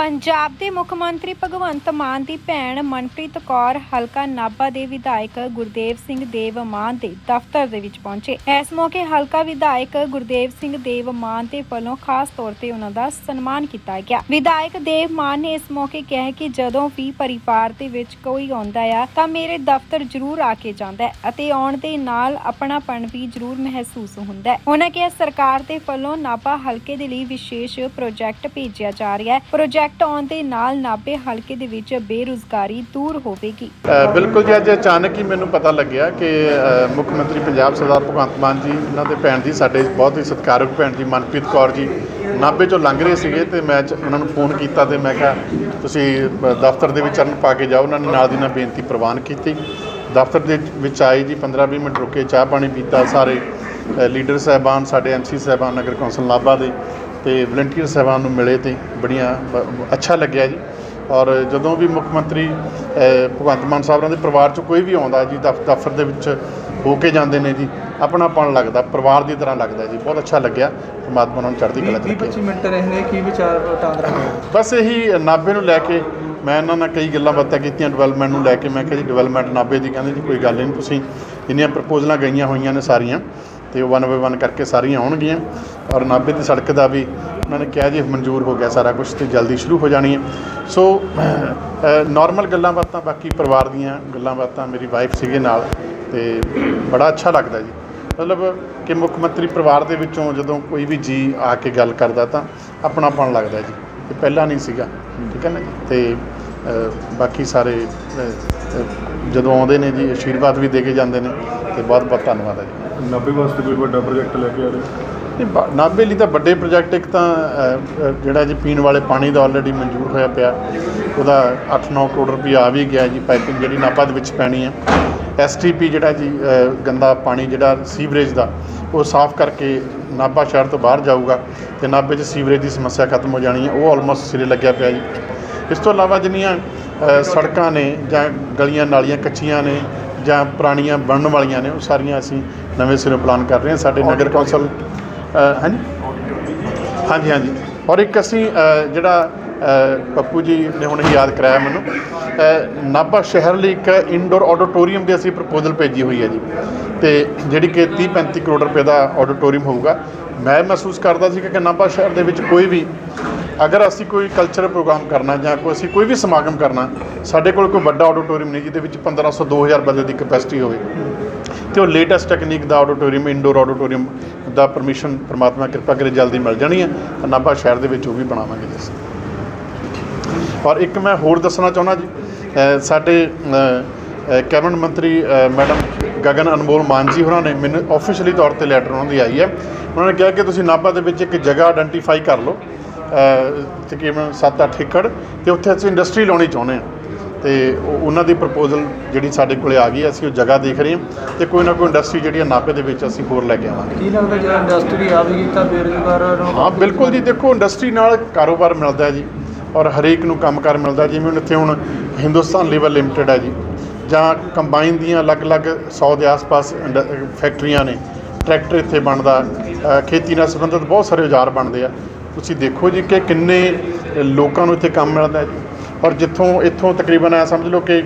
ਪੰਜਾਬ ਦੇ ਮੁੱਖ ਮੰਤਰੀ ਭਗਵੰਤ ਮਾਨ ਦੀ ਭੈਣ ਮਨਪ੍ਰੀਤ ਕੌਰ ਹਲਕਾ ਨਾਭਾ ਦੇ ਵਿਧਾਇਕ ਗੁਰਦੇਵ ਸਿੰਘ ਦੇਵ ਮਾਨ ਦੇ ਦਫ਼ਤਰ ਦੇ ਵਿੱਚ ਪਹੁੰਚੇ। ਇਸ ਮੌਕੇ ਹਲਕਾ ਵਿਧਾਇਕ ਗੁਰਦੇਵ ਸਿੰਘ ਦੇਵ ਮਾਨ ਦੇ ਵੱਲੋਂ ਖਾਸ ਤੌਰ ਤੇ ਉਹਨਾਂ ਦਾ ਸਨਮਾਨ ਕੀਤਾ ਗਿਆ। ਵਿਧਾਇਕ ਦੇਵ ਮਾਨ ਨੇ ਇਸ ਮੌਕੇ ਕਿਹਾ ਕਿ ਜਦੋਂ ਵੀ ਪਰਿਵਾਰ ਦੇ ਵਿੱਚ ਕੋਈ ਆਉਂਦਾ ਆ, ਤਾਂ ਮੇਰੇ ਦਫ਼ਤਰ ਜ਼ਰੂਰ ਆ ਕੇ ਜਾਂਦਾ ਹੈ ਅਤੇ ਆਉਣ ਦੇ ਨਾਲ ਆਪਣਾਪਣ ਵੀ ਜ਼ਰੂਰ ਮਹਿਸੂਸ ਹੁੰਦਾ ਹੈ। ਉਹਨਾਂ ਕਿਹਾ, ਸਰਕਾਰ ਦੇ ਵੱਲੋਂ ਨਾਭਾ ਹਲਕੇ ਦੇ ਲਈ ਵਿਸ਼ੇਸ਼ ਪ੍ਰੋਜੈਕਟ ਭੇਜਿਆ ਜਾ ਰਿਹਾ ਹੈ। ਪ੍ਰੋਜੈਕਟ ਆਉਣ ਦੇ ਨਾਲ ਨਾਭੇ ਹਲਕੇ ਦੇ ਵਿੱਚ ਬੇਰੁਜ਼ਗਾਰੀ ਦੂਰ ਹੋਵੇਗੀ। ਬਿਲਕੁਲ ਜੀ, ਅੱਜ ਅਚਾਨਕ ਹੀ ਮੈਨੂੰ ਪਤਾ ਲੱਗਿਆ ਕਿ ਮੁੱਖ ਮੰਤਰੀ ਪੰਜਾਬ ਸਰਦਾਰ ਭਗਵੰਤ ਮਾਨ ਜੀ ਉਹਨਾਂ ਦੇ ਭੈਣ ਜੀ, ਸਾਡੇ ਬਹੁਤ ਹੀ ਸਤਿਕਾਰਯੋਗ ਭੈਣ ਜੀ, ਮਨਪ੍ਰੀਤ ਕੌਰ ਜੀ ਨਾਭੇ ਚੋਂ ਲੰਘ ਰਹੇ ਸੀਗੇ ਤੇ ਮੈਂ ਉਹਨਾਂ ਨੂੰ ਫੋਨ ਕੀਤਾ ਤੇ ਮੈਂ ਕਿਹਾ, ਤੁਸੀਂ ਦਫ਼ਤਰ ਦੇ ਵਿੱਚ ਚਰਨ ਪਾ ਕੇ ਜਾਓ। ਉਹਨਾਂ ਨੇ ਨਾਲ ਦੀ ਨਾਲ ਬੇਨਤੀ ਪ੍ਰਵਾਨ ਕੀਤੀ। ਦਫ਼ਤਰ ਦੇ ਵਿੱਚ ਆਏ ਜੀ 15-20 ਮਿੰਟ ਰੁਕੇ, ਚਾਹ ਪਾਣੀ ਪੀਤਾ ਸਾਰੇ ਲੀਡਰ ਸਾਹਿਬਾਨ, ਸਾਡੇ ਐਮਸੀ ਸਾਹਿਬਾਨ, ਨਗਰ ਕੌਂਸਲ ਨਾਭਾ ਦੇ। ਤੇ ਵਲੰਟੀਅਰ ਸਾਹਿਬਾਨ ਨੂੰ ਮਿਲੇ ਤੇ ਬੜੀਆਂ ਅੱਛਾ ਲੱਗਿਆ ਜੀ। ਔਰ ਜਦੋਂ ਵੀ ਮੁੱਖ ਮੰਤਰੀ ਭਗਵੰਤ ਮਾਨ ਸਾਹਿਬ ਦੇ ਪਰਿਵਾਰ ਚ ਕੋਈ ਵੀ ਆਉਂਦਾ ਜੀ ਦਫ਼- ਦਫ਼ਤਰ ਦੇ ਵਿੱਚ ਹੋ ਕੇ ਜਾਂਦੇ ਨੇ ਜੀ ਆਪਣਾਪਣ ਲੱਗਦਾ ਪਰਿਵਾਰ ਦੀ ਤਰ੍ਹਾਂ ਲੱਗਦਾ ਜੀ ਬਹੁਤ ਅੱਛਾ ਲੱਗਿਆ। ਪਰਮਾਤਮਾ ਉਹਨਾਂ ਨੂੰ ਚੜ੍ਹਦੀ ਕਲਾ ਚ 20 ਰੱਖੇ। 25 ਮਿੰਟ ਰਹਿੰਦੇ ਕੀ ਵਿਚਾਰ ਵਟਾਂਦਰਾ ਬਸ ਇਹੀ ਨਾਭੇ ਨੂੰ ਲੈ ਕੇ ਮੈਂ ਇਹਨਾਂ ਨਾਲ ਕਈ ਗੱਲਾਂ ਬਾਤਾਂ ਕੀਤੀਆਂ ਡਿਵੈਲਪਮੈਂਟ ਨੂੰ ਲੈ ਕੇ ਮੈਂ ਕਿਹਾ ਜੀ ਡਿਵੈਲਪਮੈਂਟ ਨਾਭੇ ਦੀ ਕਹਿੰਦੇ ਜੀ ਕੋਈ ਗੱਲ ਨਹੀਂ ਤੁਸੀਂ ਜਿੰਨੀਆਂ ਪ੍ਰਪੋਜ਼ਲਾਂ ਗਈਆਂ ਹੋਈਆਂ ਨੇ ਸਾਰੀਆਂ। ਤੇ ਉਹ ਵਨ ਬਾਏ ਵਨ ਕਰਕੇ ਸਾਰੀਆਂ ਆਉਣਗੀਆਂ। ਔਰ ਨਾਭੇ ਦੀ ਸੜਕ ਦਾ ਵੀ ਉਹਨਾਂ ਨੇ ਕਿਹਾ ਜੀ, ਮਨਜ਼ੂਰ ਹੋ ਗਿਆ ਸਾਰਾ ਕੁਝ ਤੇ ਜਲਦੀ ਸ਼ੁਰੂ ਹੋ ਜਾਣੀ ਹੈ। ਸੋ ਨਾਰਮਲ ਗੱਲਾਂ ਬਾਤਾਂ, ਬਾਕੀ ਪਰਿਵਾਰ ਦੀਆਂ ਗੱਲਾਂ ਬਾਤਾਂ ਮੇਰੀ ਵਾਈਫ ਸੀਗੇ ਨਾਲ ਤੇ ਬੜਾ ਅੱਛਾ ਲੱਗਦਾ ਜੀ। ਮਤਲਬ ਕਿ ਮੁੱਖ ਮੰਤਰੀ ਪਰਿਵਾਰ ਦੇ ਵਿੱਚੋਂ ਜਦੋਂ ਕੋਈ ਵੀ ਜੀ ਆ ਕੇ ਗੱਲ ਕਰਦਾ ਤਾਂ ਆਪਣਾਪਣ ਲੱਗਦਾ ਜੀ। ਇਹ ਪਹਿਲਾਂ ਨਹੀਂ ਸੀਗਾ, ਠੀਕ ਹੈ ਨਾ ਜੀ? ਤੇ ਬਾਕੀ ਸਾਰੇ ਜਦੋਂ ਆਉਂਦੇ ਨੇ ਜੀ ਆਸ਼ੀਰਵਾਦ ਵੀ ਦੇ ਕੇ ਜਾਂਦੇ ਨੇ ਤੇ ਬਹੁਤ ਬਹੁਤ ਧੰਨਵਾਦ ਹੈ ਜੀ। ਨਾਭੇ ਵਾਸਤੇ ਕੋਈ ਵੱਡਾ ਪ੍ਰੋਜੈਕਟ ਲੈ ਕੇ ਆ ਰਹੇ? ਨਹੀਂ, ਨਾਭੇ ਲਈ ਤਾਂ ਵੱਡੇ ਪ੍ਰੋਜੈਕਟ ਇੱਕ ਤਾਂ ਜਿਹੜਾ ਜੀ ਪੀਣ ਵਾਲੇ ਪਾਣੀ ਦਾ ਆਲਰੇਡੀ ਮਨਜ਼ੂਰ ਹੋਇਆ ਪਿਆ ਉਹਦਾ 8-9 ਕਰੋੜ ਰੁਪਈਆ ਆ ਵੀ ਗਿਆ ਜੀ ਪਾਈਪਿੰਗ ਜਿਹੜੀ ਨਾਭਾ ਦੇ ਵਿੱਚ ਪੈਣੀ ਹੈ ਐਸਟੀਪੀ ਜਿਹੜਾ ਜੀ ਗੰਦਾ ਪਾਣੀ ਜਿਹੜਾ ਸੀਵਰੇਜ ਦਾ ਉਹ ਸਾਫ਼ ਕਰਕੇ ਨਾਭਾ ਸ਼ਹਿਰ ਤੋਂ ਬਾਹਰ ਜਾਊਗਾ ਤੇ ਨਾਭੇ 'ਚ ਸੀਵਰੇਜ ਦੀ ਸਮੱਸਿਆ ਖਤਮ ਹੋ ਜਾਣੀ ਹੈ ਉਹ ਆਲਮੋਸਟ ਸਿਰੇ ਲੱਗਿਆ ਪਿਆ ਜੀ। ਇਸ ਤੋਂ ਇਲਾਵਾ ਜਿੰਨੀਆਂ ਸੜਕਾਂ ਨੇ ਜਾਂ ਗਲੀਆਂ ਨਾਲੀਆਂ ਕੱਚੀਆਂ ਨੇ ਜਾਂ ਪੁਰਾਣੀਆਂ ਬਣਨ ਵਾਲੀਆਂ ਨੇ ਉਹ ਸਾਰੀਆਂ ਅਸੀਂ ਨਵੇਂ ਸਿਰੋਂ ਪਲਾਨ ਕਰ ਰਹੇ ਹਾਂ ਸਾਡੇ ਨਗਰ ਕੌਂਸਲ ਹਾਂਜੀ? ਹਾਂਜੀ ਹਾਂਜੀ। ਔਰ ਇੱਕ ਅਸੀਂ ਜਿਹੜਾ ਪੱਪੂ ਜੀ ਨੇ ਹੁਣ ਯਾਦ ਕਰਾਇਆ ਮੈਨੂੰ ਨਾਭਾ ਸ਼ਹਿਰ ਲਈ ਇੱਕ ਇੰਡੋਰ ਆਡੀਟੋਰੀਅਮ ਦੀ ਅਸੀਂ ਪ੍ਰਪੋਜ਼ਲ ਭੇਜੀ ਹੋਈ ਹੈ ਜੀ। ਤੇ ਜਿਹੜੀ ਕਿ 30 35 ਕਰੋੜ ਰੁਪਏ ਦਾ ਆਡੀਟੋਰੀਅਮ ਹੋਊਗਾ। ਮੈਂ ਮਹਿਸੂਸ ਕਰਦਾ ਸੀ ਕਿ ਨਾਭਾ ਸ਼ਹਿਰ ਦੇ ਵਿੱਚ ਕੋਈ ਵੀ ਅਗਰ ਅਸੀਂ ਕੋਈ ਕਲਚਰਲ ਪ੍ਰੋਗਰਾਮ ਕਰਨਾ ਜਾਂ ਕੋਈ ਅਸੀਂ ਕੋਈ ਵੀ ਸਮਾਗਮ ਕਰਨਾ ਸਾਡੇ ਕੋਲ ਕੋਈ ਵੱਡਾ ਆਡੀਟੋਰੀਅਮ ਨਹੀਂ ਜਿਹਦੇ ਵਿੱਚ 1500 2000 ਬੰਦੇ ਦੀ ਕੈਪੈਸਿਟੀ ਹੋਵੇ। ਤੇ ਉਹ ਲੇਟੈਸਟ ਟੈਕਨੀਕ ਦਾ ਆਡੀਟੋਰੀਅਮ ਇੰਡੋਰ ਆਡੀਟੋਰੀਅਮ ਦਾ ਪਰਮਿਸ਼ਨ ਪ੍ਰਮਾਤਮਾ ਕਿਰਪਾ ਕਰੇ, ਜਲਦੀ ਮਿਲ ਜਾਣੀ ਹੈ। ਨਾਭਾ ਸ਼ਹਿਰ ਦੇ ਵਿੱਚ ਉਹ ਵੀ ਬਣਾਵਾਂਗੇ ਜੀ ਔਰ ਇੱਕ ਮੈਂ ਹੋਰ ਦੱਸਣਾ ਚਾਹੁੰਦਾ ਜੀ ਸਾਡੇ ਕੈਬਨਿਟ ਮੰਤਰੀ ਮੈਡਮ ਗਗਨ ਅਨਮੋਲ ਮਾਨ ਜੀ ਹੋਰਾਂ ਨੇ ਮੈਨੂੰ ਆਫੀਸ਼ੀਅਲੀ ਤੌਰ ਤੇ ਲੈਟਰ ਉਹਨਾਂ ਦੀ ਆਈ ਹੈ। ਉਹਨਾਂ ਨੇ ਕਿਹਾ ਕਿ ਤੁਸੀਂ ਨਾਭਾ ਦੇ ਵਿੱਚ ਇੱਕ ਜਗ੍ਹਾ ਆਇਡੈਂਟੀਫਾਈ ਕਰ ਲਓ ਤਕਰੀਬਨ 7-8 ਏਕੜ, ਤੇ ਉੱਥੇ ਅਸੀਂ ਇੰਡਸਟਰੀ ਲਾਉਣੀ ਚਾਹੁੰਦੇ ਹਾਂ। ਤੇ ਉਹ- ਉਹਨਾਂ ਦੀ ਪ੍ਰਪੋਜ਼ਲ ਜਿਹੜੀ ਸਾਡੇ ਕੋਲੇ ਆ ਗਈ ਹੈ, ਅਸੀਂ ਉਹ ਜਗ੍ਹਾ ਦੇਖ ਰਹੇ ਹਾਂ ਤੇ ਕੋਈ ਨਾ ਕੋਈ ਇੰਡਸਟਰੀ ਜਿਹੜੀ ਹੈ ਨਾਭੇ ਦੇ ਵਿੱਚ ਅਸੀਂ ਹੋਰ ਲੈ ਕੇ ਆਵਾਂਗੇ। ਕੀ ਲੱਗਦਾ ਜੇ ਇੰਡਸਟਰੀ ਆਵੇਗੀ ਤਾਂ ਬੇਰੁਜ਼ਗਾਰਾਂ ਨੂੰ ਹਾਂ ਬਿਲਕੁਲ ਜੀ। ਦੇਖੋ ਇੰਡਸਟਰੀ ਨਾਲ ਕਾਰੋਬਾਰ ਮਿਲਦਾ ਹੈ ਜੀ ਔਰ ਹਰੇਕ ਨੂੰ ਕੰਮਕਾਰ ਮਿਲਦਾ ਜਿਵੇਂ ਹੁਣ ਇੱਥੇ ਹੁਣ ਹਿੰਦੁਸਤਾਨ ਲੀਵਰ ਲਿਮਟਿਡ ਹੈ ਜੀ। ਜਾਂ ਕੰਬਾਈਨ ਦੀਆਂ ਅਲੱਗ-ਅਲੱਗ 100 ਦੇ ਆਸ-ਪਾਸ ਇੰਡ- ਫੈਕਟਰੀਆਂ ਨੇ। ਟਰੈਕਟਰ ਇੱਥੇ ਬਣਦਾ। ਅ, ਖੇਤੀ ਨਾਲ ਸੰਬੰਧਿਤ ਬਹੁਤ ਸਾਰੇ ਔਜ਼ਾਰ ਬਣਦੇ ਆ। ਤੁਸੀਂ ਦੇਖੋ ਜੀ ਕਿ ਕਿੰਨੇ ਲੋਕਾਂ ਨੂੰ ਇੱਥੇ ਕੰਮ ਮਿਲਦਾ ਹੈ ਜੀ। ਔਰ ਜਿੱਥੋਂ ਇੱਥੋਂ ਤਕਰੀਬਨ ਐ ਸਮਝ ਲਓ ਕਿ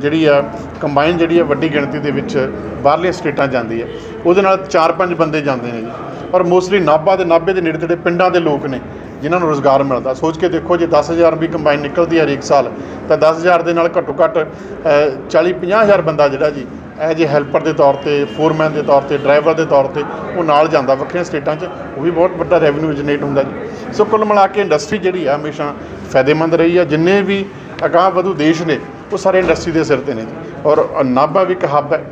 ਜਿਹੜੀ ਆ ਕੰਬਾਈਨ ਜਿਹੜੀ ਆ ਵੱਡੀ ਗਿਣਤੀ ਦੇ ਵਿੱਚ ਬਾਹਰਲੀਆਂ ਸਟੇਟਾਂ ਜਾਂਦੀ ਹੈ ਉਹਦੇ ਨਾਲ 4-5 ਬੰਦੇ ਜਾਂਦੇ ਨੇ ਜੀ। ਔਰ ਮੋਸਟਲੀ ਨਾਭਾ ਦੇ ਨਾਭੇ ਦੇ ਨੇੜੇ ਤੇੜੇ ਪਿੰਡਾਂ ਦੇ ਲੋਕ ਨੇ, ਜਿਨ੍ਹਾਂ ਨੂੰ ਰੋਜ਼ਗਾਰ ਮਿਲਦਾ। ਸੋਚ ਕੇ ਦੇਖੋ ਜੇ 10000 ਵੀ ਕੰਬਾਈਨ ਨਿਕਲਦੀ ਹੈ ਹਰੇਕ ਸਾਲ, ਤਾਂ 10000 ਦੇ ਨਾਲ ਘੱਟੋ ਘੱਟ 40-50 ਹਜ਼ਾਰ ਬੰਦਾ ਜਿਹੜਾ ਜੀ ਐਜ ਏ ਹੈਲਪਰ ਦੇ ਤੌਰ ਤੇ ਫੋਰਮੈਨ ਦੇ ਤੌਰ ਤੇ ਡਰਾਈਵਰ ਦੇ ਤੌਰ ਤੇ ਉਹ ਨਾਲ ਜਾਂਦਾ ਵੱਖਰੀਆਂ ਸਟੇਟਾਂ 'ਚ, ਉਹ ਵੀ ਬਹੁਤ ਵੱਡਾ ਰੈਵਨਿਊ ਜਨਰੇਟ ਹੁੰਦਾ ਜੀ। ਸੋ ਕੁੱਲ ਮਿਲਾ ਕੇ ਇੰਡਸਟਰੀ ਜਿਹੜੀ ਆ ਹਮੇਸ਼ਾ ਫਾਇਦੇਮੰਦ ਰਹੀ ਆ। ਜਿੰਨੇ ਵੀ ਅਗਾਂਹ ਵਧੂ ਦੇਸ਼ ਨੇ, ਉਹ ਸਾਰੇ ਇੰਡਸਟਰੀ ਦੇ ਸਿਰ ਤੇ ਨੇ ਜੀ। ਔਰ ਨਾਭਾ ਵੀ ਇੱਕ ਹੱਬ ਹੈ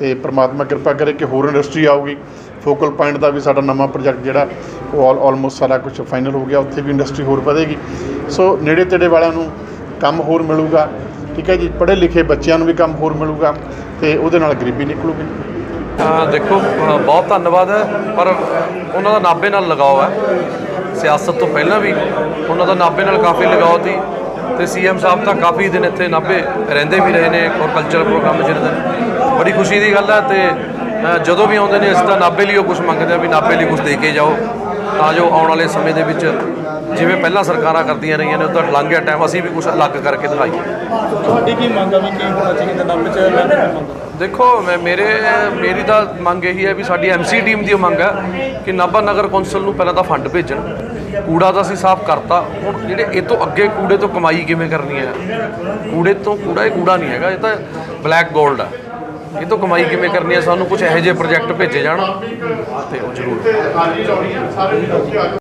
ਤੇ ਪ੍ਰਮਾਤਮਾ ਕਿਰਪਾ ਕਰੇ ਕਿ ਹੋਰ ਇੰਡਸਟਰੀ ਆਊਗੀ। ਫੋਕਲ ਪੁਆਇੰਟ ਦਾ ਵੀ ਸਾਡਾ ਨਵਾਂ ਪ੍ਰੋਜੈਕਟ ਜਿਹੜਾ, ਉਹ ਆਲਮੋਸਟ ਸਾਰਾ ਕੁਝ ਫਾਈਨਲ ਹੋ ਗਿਆ। ਉੱਥੇ ਵੀ ਇੰਡਸਟਰੀ ਹੋਰ ਵਧੇਗੀ। ਸੋ ਨੇੜੇ ਤੇੜੇ ਵਾਲਿਆਂ ਨੂੰ ਕੰਮ ਹੋਰ ਮਿਲੂਗਾ। ਠੀਕ ਹੈ ਜੀ ਪੜ੍ਹੇ ਲਿਖੇ ਬੱਚਿਆਂ ਨੂੰ ਵੀ ਕੰਮ ਹੋਰ ਮਿਲੂਗਾ ਤੇ ਉਹਦੇ ਨਾਲ ਗਰੀਬੀ ਨਿਕਲੂਗੀ। ਦੇਖੋ ਬਹੁਤ ਧੰਨਵਾਦ ਹੈ ਪਰ ਉਹਨਾਂ ਦਾ ਨਾਭੇ ਨਾਲ ਲਗਾਓ ਹੈ। ਸਿਆਸਤ ਤੋਂ ਪਹਿਲਾਂ ਵੀ ਉਹਨਾਂ ਦਾ ਨਾਭੇ ਨਾਲ ਕਾਫੀ ਲਗਾਓ ਸੀ ਤੇ ਸੀਐਮ ਸਾਹਿਬ ਤਾਂ ਕਾਫੀ ਦਿਨ ਇੱਥੇ ਨਾਭੇ ਰਹਿੰਦੇ ਵੀ ਰਹੇ ਨੇ ਔਰ ਕਲਚਰਲ ਪ੍ਰੋਗਰਾਮ ਜਿਹੜੇ ਨੇ। ਬੜੀ ਖੁਸ਼ੀ ਦੀ ਗੱਲ ਹੈ ਤੇ ਅ, ਜਦੋਂ ਵੀ ਆਉਂਦੇ ਨੇ ਇਸ ਤਾਂ ਨਾਭੇ ਲਈ ਉਹ ਕੁਝ ਮੰਗਦੇ ਆ ਵੀ ਨਾਭੇ ਲਈ ਕੁਝ ਦੇ ਕੇ ਜਾਓ। ਤਾਂ ਜੋ ਆਉਣ ਵਾਲੇ ਸਮੇਂ ਦੇ ਵਿੱਚ ਜਿਵੇਂ ਪਹਿਲਾਂ ਸਰਕਾਰਾਂ ਕਰਦੀਆਂ ਰਹੀਆਂ ਨੇ ਉਦੋਂ ਲੰਘ ਗਿਆ ਟਾਈਮ ਅਸੀਂ ਵੀ ਕੁਝ ਅਲੱਗ ਕਰਕੇ ਦਿਖਾਈਏ। ਤੁਹਾਡੀ ਕੀ ਮੰਗ ਆ ਵੀ ਕੀ ਹੋਣਾ ਚਾਹੀਦਾ ਨੱਬ ਚ ਮੈਂ ਦੇਖੋ ਮੈਂ ਮੇਰੇ ਮੇਰੀ ਤਾਂ ਮੰਗ ਇਹੀ ਹੈ ਵੀ ਸਾਡੀ ਐਮਸੀ ਟੀਮ ਦੀ ਮੰਗ ਹੈ ਕਿ ਨਾਭਾ ਨਗਰ ਕੌਂਸਲ ਨੂੰ ਪਹਿਲਾਂ ਤਾਂ ਫੰਡ ਭੇਜਣ। ਕੂੜਾ ਤਾਂ ਅਸੀਂ ਸਾਫ਼ ਕਰਤਾ। ਹੁਣ ਜਿਹੜੇ ਇਹ ਤੋਂ ਅੱਗੇ ਕੂੜੇ ਤੋਂ ਕਮਾਈ ਕਿਵੇਂ ਕਰਨੀ ਹੈ? ਕੂੜੇ ਤੋਂ ਕੂੜਾ ਇਹ ਕੂੜਾ ਨਹੀਂ ਹੈਗਾ ਇਹ ਤਾਂ ਬਲੈਕ 골ਡ ਹੈ ਇਹ ਤੋਂ ਕਮਾਈ ਕਿਵੇਂ ਕਰਨੀ ਹੈ? ਸਾਨੂੰ ਕੁਝ ਇਹੋ ਜਿਹੇ ਪ੍ਰੋਜੈਕਟ ਭੇਜੇ ਜਾਣ। ਤੇ ਉਹ ਜ਼ਰੂਰ।